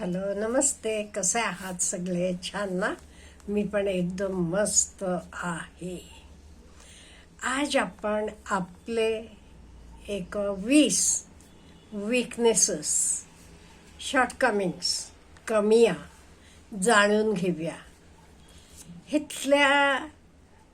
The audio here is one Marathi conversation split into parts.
हॅलो नमस्ते. कसे आहात सगळे? छान ना? मी पण एकदम मस्त आहे. आज आपण आपले एक वीस विकनेसेस शॉर्टकमिंग्स कमिया जाणून घेऊया. इथल्या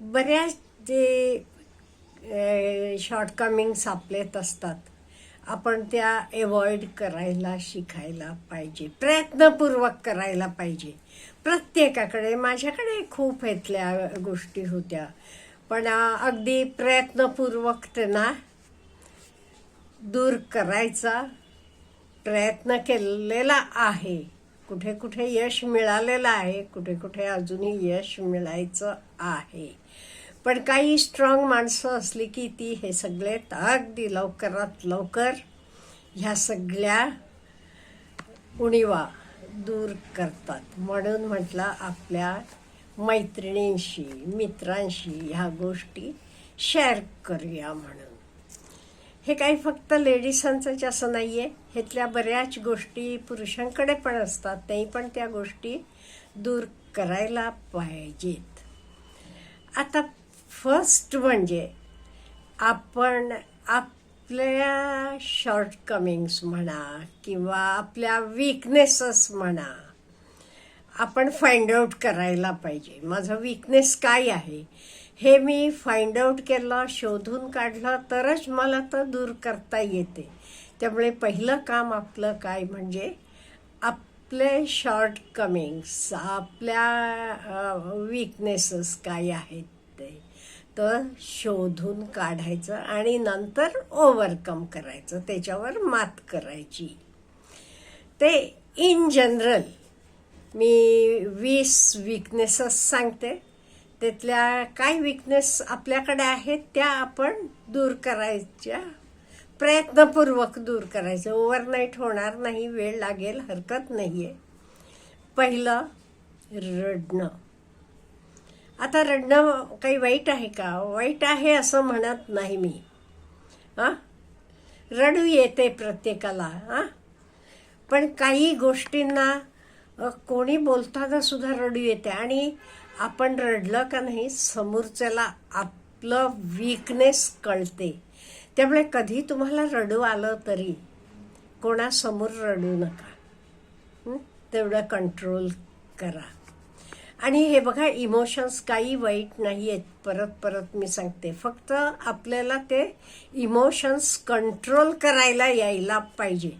बऱ्याच जे शॉर्टकमिंग्स आपलेत असतात आपण त्या एवॉइड करायला शिकायला पाहिजे. प्रयत्नपूर्वक करायला पाहिजे. प्रत्येकाकडे माझ्याकडे खूप इथल्या गोष्टी होत्या. पण अगदी प्रयत्नपूर्वक त्यांना दूर करायचा प्रयत्न केलेला आहे. कुठे कुठे यश मिळालेलं आहे कुठे कुठे अजूनही यश मिळायचं आहे. पण काही स्ट्रॉंग माणसं असली की ती हे सगळे अगदी लवकरात लवकर ह्या सगळ्या उणीवा दूर करतात. म्हणून म्हटलं आपल्या मैत्रिणींशी मित्रांशी ह्या गोष्टी शेअर करूया म्हणून. हे काही फक्त लेडीजांचंच असं नाही आहे ह्यातल्या बऱ्याच गोष्टी पुरुषांकडे पण असतात तेही पण त्या गोष्टी दूर करायला पाहिजेत. आता फर्स्ट म्हणजे आपण आपल्या शॉर्टकमिंग्स म्हणा किंवा आपल्या वीकनेसेस म्हणा आपण फाइंड आउट करायला पाहिजे. माझं वीकनेस काय आहे? हे मी फाइंड आउट केलं शोधून काढलं तरच मला तर दूर करता येते. त्यामुळे पहिलं काम आपलं काय म्हणजे आपले शॉर्टकमिंग्स आपल्या वीकनेसेस काय आहेत ते. तर शोधून काढायचं आणि नंतर ओव्हरकम करायचं. त्याच्यावर मात करायची. ते इन जनरल मी वीस विकनेसेस सांगते. त्यातल्या काय विकनेस आपल्याकडे आहेत त्या आपण दूर करायच्या प्रयत्नपूर्वक दूर करायचं. ओव्हरनाईट होणार नाही वेळ लागेल हरकत नाही आहे पहिलं रडणं. आता रडणं काही वाईट आहे का? वाईट आहे असं म्हणत नाही मी. हां? रडू येते प्रत्येकाला हां? पण काही गोष्टींना कोणी बोलताना सुद्धा रडू येते. आणि आपण रडलं का नाही समोरच्याला आपलं वीकनेस कळते. त्यामुळे कधी तुम्हाला रडू आलं तरी कोणासमोर रडू नका. तेवढं कंट्रोल करा. आणि हे बघा इमोशन्स काही वाईट नाही आहेत परत परत मी सांगते. फक्त आपल्याला ते इमोशन्स कंट्रोल करायला यायला पाहिजे.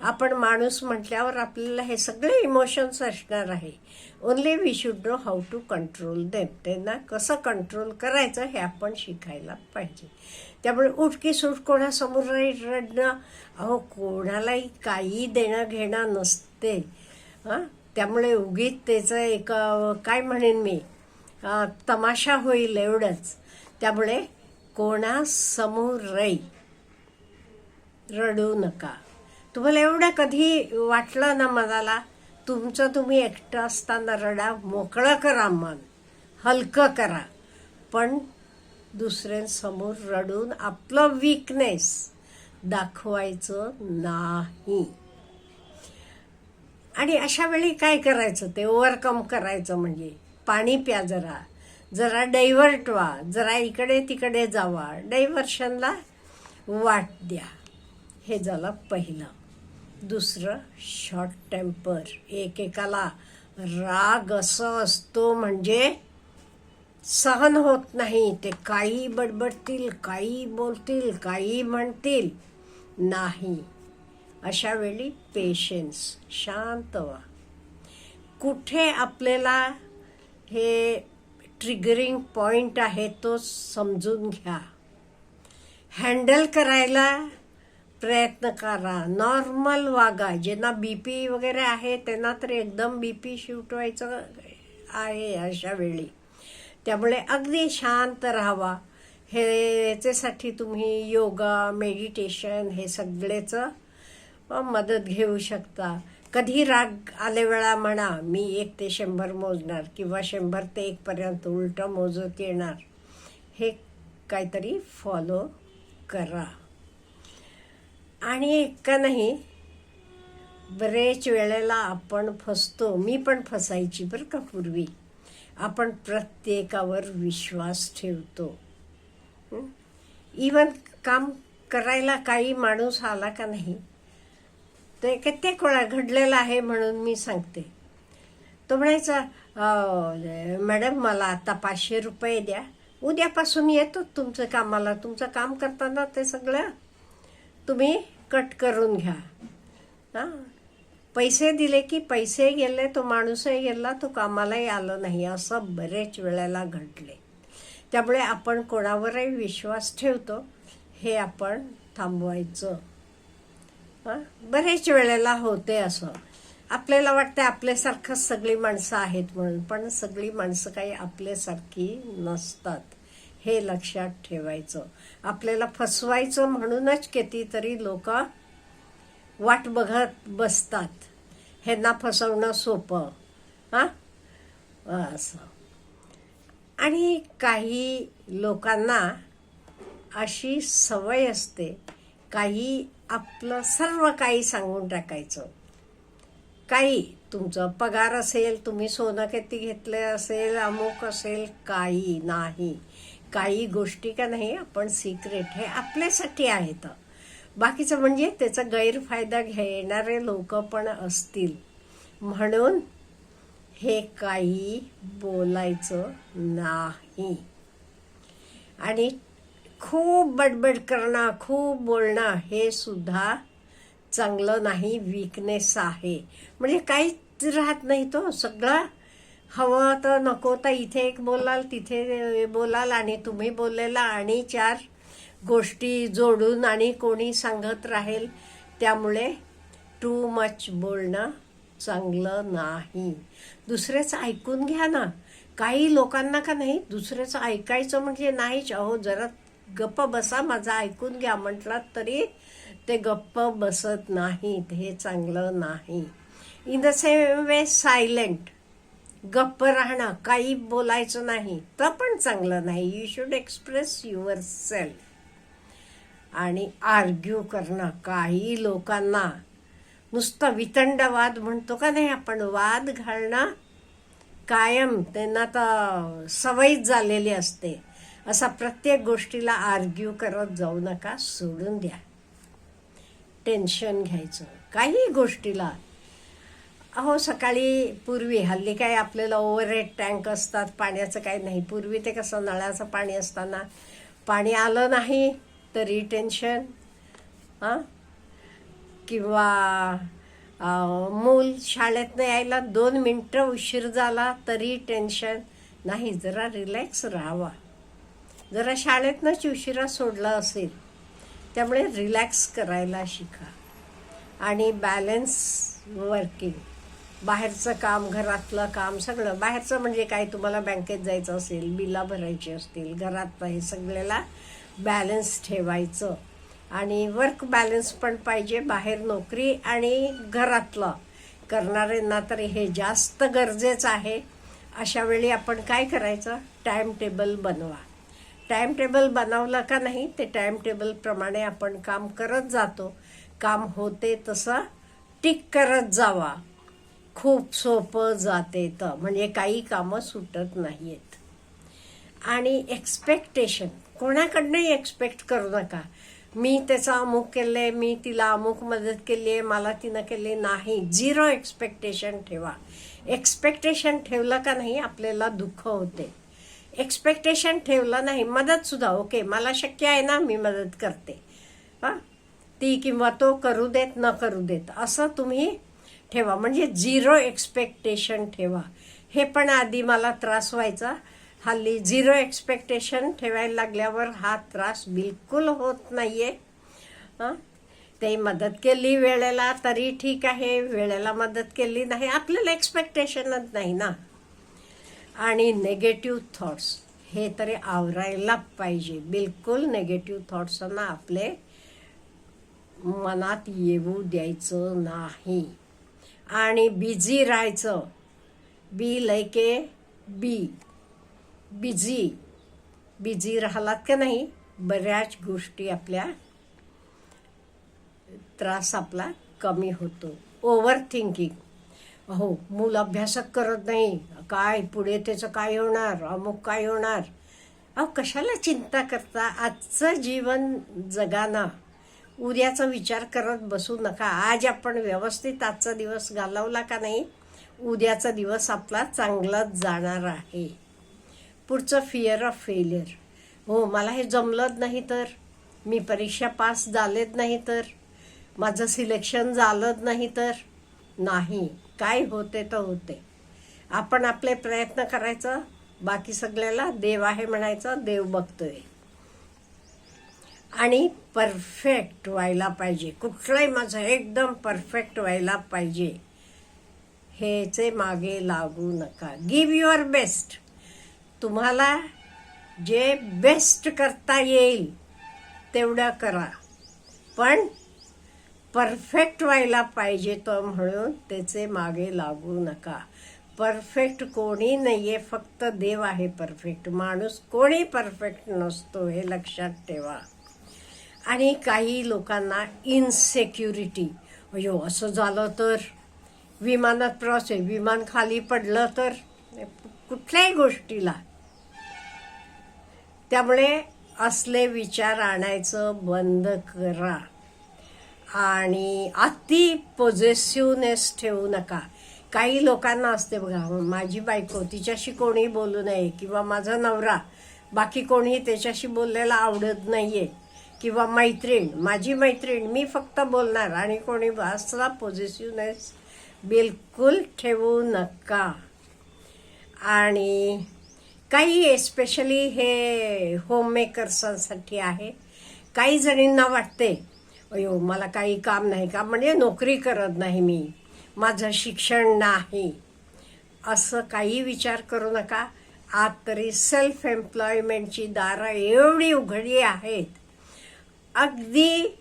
आपण माणूस म्हटल्यावर आपल्याला हे सगळे इमोशन्स असणार आहे. Only we should know how to control them त्यांना कसं कंट्रोल करायचं हे आपण शिकायला पाहिजे. त्यामुळे उठकी सूट कोणासमोर रडणं. अहो कोणालाही काही देणं घेणं नसते. हां? त्यामुळे उगीच त्याचं एक काय म्हणेन मी तमाशा होईल एवढंच. त्यामुळे कोणासमोरही रडू नका. तुम्हाला एवढं कधी वाटलं ना मनाला? तुमचं तुम्ही एकटं असताना रडा मोकळं करा मन हलकं करा. पण दुसऱ्यांसमोर रडून आपलं वीकनेस दाखवायचं नाही. आणि अशा वेळी काय करायचं? ते ओव्हरकम करायचं म्हणजे पाणी प्या जरा. जरा डायव्हर्ट व्हा. जरा इकडे तिकडे जावा. डायव्हर्शनला वाट द्या. हे झालं पहिलं. दुसरं शॉर्ट टेम्पर एकेकाला राग असं असतो म्हणजे सहन होत नाही. ते काही बडबडतील काही बोलतील काही म्हणतील. नाही. अशा वेळी पेशन्स शांत व्हा. कुठे आपल्याला हे ट्रिगरिंग पॉइंट आहे तो समजून घ्या. हँडल करायला प्रयत्न करा. नॉर्मल वागा. ज्यांना बी पी वगैरे आहे त्यांना तर एकदम बी पी शूट व्हायचं आहे अशा वेळी त्यामुळे अगदी शांत राहावा. हे याच्यासाठी तुम्ही योगा मेडिटेशन हे सगळेचं मदत घेऊ शकता. कधी राग आले वेळा म्हणा मी एक ते शंभर मोजणार किंवा शंभर ते एकपर्यंत उलटं मोजत येणार. हे काहीतरी फॉलो करा. आणि का नाही बरेच वेळेला आपण फसतो. मी पण फसायची बरं का पूर्वी. आपण प्रत्येकावर विश्वास ठेवतो. इवन काम करायला काही माणूस आला का नाही ते कित्येक वेळा घडलेलं आहे म्हणून मी सांगते. तो म्हणायचा मॅडम मला आता पाचशे रुपये द्या. उद्यापासून येतो तुमचं कामाला. तुमचं काम करताना ते सगळं तुम्ही कट करून घ्या. हां. पैसे दिले की पैसे गेले तो माणूसही गेला तो कामालाही आलं नाही. असं बरेच वेळेला घडले. त्यामुळे आपण कोणावरही विश्वास ठेवतो हे आपण थांबवायचं. हं? बरेच वेळेला होते असं. आपल्याला वाटतं आपल्यासारखंच सगळी माणसं आहेत म्हणून पण सगळी माणसं काही आपल्यासारखी नसतात हे लक्षात ठेवायचं. आपल्याला फसवायचं म्हणूनच कितीतरी लोक वाट बघत बसतात. ह्यांना फसवणं सोपं. हां? असं. आणि काही लोकांना अशी सवय असते काही आपलं सर्व काही सांगून टाकायचं. काही तुमचं पगार असेल तुम्ही सोनं किती घेतलं असेल अमुक असेल काही नाही. काही गोष्टी का नाही आपण सिक्रेट हे आपल्यासाठी आहेत. बाकीचं म्हणजे त्याचा गैरफायदा घेणारे लोक पण असतील. म्हणून हे काही बोलायचं नाही. आणि खूप बडबड करणं खूप बोलणं हे सुद्धा चांगलं नाही विकनेस आहे. म्हणजे काहीच राहत नाही तो. सगळा हवं तर नको तर इथे एक बोलाल तिथे बोलाल आणि तुम्ही बोललेला आणि चार गोष्टी जोडून आणि कोणी सांगत राहील त्यामुळे टू मच बोलणं चांगलं नाही. दुसऱ्याचं ऐकून घ्या ना. काही लोकांना का नाही दुसऱ्याचं ऐकायचं म्हणजे नाहीच. अहो जरा गप्प बसा माझा ऐकून घ्या. म्हटलात तरी ते गप्प बसत नाहीत हे चांगलं नाही. In the same way silent गप्प राहणं काही बोलायचं नाही तर पण चांगलं नाही. You should express your self आणि आर्ग्यू करणं काही लोकांना. नुसतं वितंडवाद म्हणतो का नाही आपण? वाद घालणं कायम. त्यांना तर सवयीच झालेली असते. असा प्रत्येक गोष्टीला आर्ग्यू करत जाऊ नका सोडून द्या. टेन्शन घ्यायचं. काही गोष्टीला. अहो सकाळी पूर्वी हल्ली काय आपल्याला ओव्हरहेड टँक असतात पाण्याचं काही नाही. पूर्वी ते कसं नळाचं पाणी असताना पाणी आलं नाही तरी टेन्शन हां? किंवा मूल शाळेत यायला दोन मिनटं उशीर झाला तरी टेन्शन नाही जरा रिलॅक्स राहावा. जरा शाळेतनंच उशिरा सोडला असेल त्यामुळे रिलॅक्स करायला शिका. आणि बॅलन्स वर्किंग बाहेरचं काम घरातलं काम सगळं. बाहेरचं म्हणजे काय? तुम्हाला बँकेत जायचं असेल बिला भरायची असतील घरात हे सगळ्याला बॅलन्स ठेवायचं. आणि वर्क बॅलन्स पण पाहिजे बाहेर नोकरी आणि घरातलं. करणाऱ्यांना तर हे जास्त गरजेचं आहे. अशा वेळी आपण काय करायचं? टाईम टेबल बनवा. टाईम टेबल बनवला का नाही ते टाईम टेबलप्रमाणे आपण काम करत जातो. काम होते तसं टिक करत जावा. खूप सोपं जाते तर. म्हणजे काही कामं सुटत नाही आहेत आणि एक्सपेक्टेशन कोणाकडनंही एक्सपेक्ट करू नका? मी त्याचा अमुक केलंय मी तिला अमुक मदत केली आहे मला तिनं केली नाही. झिरो एक्सपेक्टेशन ठेवा. एक्सपेक्टेशन ठेवलं का नाही आपल्याला दुःख होते. एक्सपेक्टेशन ठेवलं नाही. मदतसुद्धा ओके मला शक्य आहे ना मी मदत करते. हां? ती किंवा तो करू देत न करू देत असं तुम्ही ठेवा. म्हणजे झिरो एक्सपेक्टेशन ठेवा. हे पण आधी मला त्रास व्हायचा. हल्ली झिरो एक्सपेक्टेशन ठेवायला लागल्यावर हा त्रास बिलकुल होत नाही आहे ते मदत केली वेळेला तरी ठीक आहे वेळेला मदत केली नाही. आपल्याला एक्सपेक्टेशनच नाही ना. आणि नेगेटिव्ह थॉट्स हे तरी आवरायला पाहिजे. बिलकुल नेगेटिव्ह थॉट्सना आपले मनात येऊ द्यायचं नाही. आणि बिझी राहायचं. Be like be busy busy राहिलात का नाही? बऱ्याच गोष्टी आपल्या त्रास आपला कमी होतो. ओव्हर थिंकिंग हो मूल अभ्यासच करत नाही. काय पुढे त्याचं काय होणार? अमुक काय होणार? अहो कशाला चिंता करता? आजचं जीवन जगाना. उद्याचा विचार करत बसू नका. आज आपण व्यवस्थित आजचा दिवस घालवला का नाही? उद्याचा दिवस आपला चांगलाच जाणार आहे. पुढचं फिअर ऑफ फेलियर हो मला हे जमलंच नाही तर. मी परीक्षा पास झालेच नाही तर. माझं सिलेक्शन झालंच नाही तर. नाही. काय होते तर होते. आपण आपले प्रयत्न करायचं बाकी सगळ्याला देव आहे म्हणायचं देव बघतोय. आणि परफेक्ट व्हायला पाहिजे. कुठलंही माझं एकदम परफेक्ट व्हायला पाहिजे. हेचे मागे लागू नका. गिव्ह युअर बेस्ट तुम्हाला जे बेस्ट करता येईल तेवढं करा. पण परफेक्ट व्हायला पाहिजे तो म्हणून त्याचे मागे लागू नका. परफेक्ट कोणी नाही आहे फक्त देव आहे परफेक्ट. माणूस कोणी परफेक्ट नसतो हे लक्षात ठेवा. आणि काही लोकांना इनसेक्युरिटी. अयो असं झालं तर? विमानात प्रवास आहे विमान खाली पडलं तर? कुठल्याही गोष्टीला. त्यामुळे असले विचार आणायचं बंद करा. आणि अति पॉझिटिव्हनेस ठेवू नका. काही लोकांना असते बघा माझी बायको तिच्याशी कोणी बोलू नये किंवा माझा नवरा बाकी कोणी त्याच्याशी बोललेला आवडत नाही आहे किंवा मैत्रीण माझी मैत्रीण मी फक्त बोलणार आणि कोणी असला पॉझिटिव्हनेस बिलकुल ठेवू नका. आणि काही एस्पेशली हे होममेकर्सांसाठी आहे. काही जणींना वाटते अयो मला काही काम नाही का? म्हणजे नोकरी करत नाही मी. माझं शिक्षण नाही. असं काही विचार करू नका. आज तरी सेल्फ एम्प्लॉयमेंटची दारं एवढी उघडी आहेत. अगदी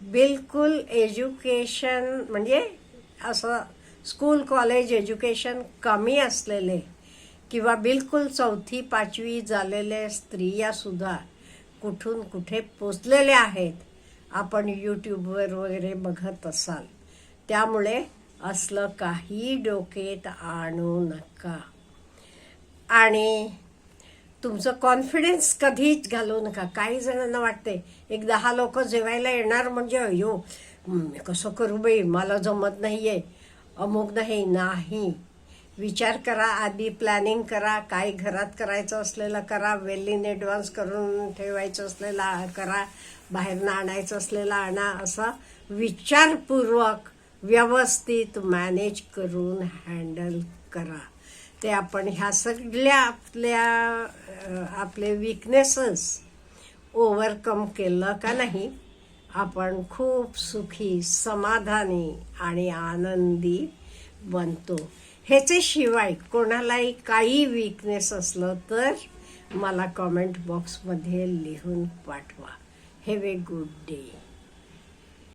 बिलकुल एज्युकेशन म्हणजे असं स्कूल कॉलेज एज्युकेशन कमी असलेले किंवा बिलकुल चौथी पाचवी झालेल्या स्त्रियासुद्धा कुठून कुठे पोचलेल्या आहेत. आपण यूट्यूबवर वगैरे बघत असाल. त्यामुळे असलं काही डोकेत आणू नका. आणि तुमचं कॉन्फिडन्स कधीच घालू नका. काही जणांना वाटते एक दहा लोक जेवायला येणार म्हणजे अयो कसं करू बाई? मला जमत नाही आहे अमुक नाही नाही. विचार करा आधी प्लॅनिंग करा काय घरात करायचं असलेलं करा वेल इन ॲडव्हान्स करून ठेवायचं असलेला करा बाहेरनं आणायचं असलेलं आणा असं विचारपूर्वक व्यवस्थित मॅनेज करून हँडल करा. ते आपण ह्या सगळ्या आपल्या आपले विकनेसेस ओव्हरकम केलं का नाही आपण खूप सुखी समाधानी आणि आनंदी बनतो. ह्याच्याशिवाय कोणालाही काही विकनेस असलं तर मला कॉमेंट बॉक्समध्ये लिहून पाठवा. Have a good day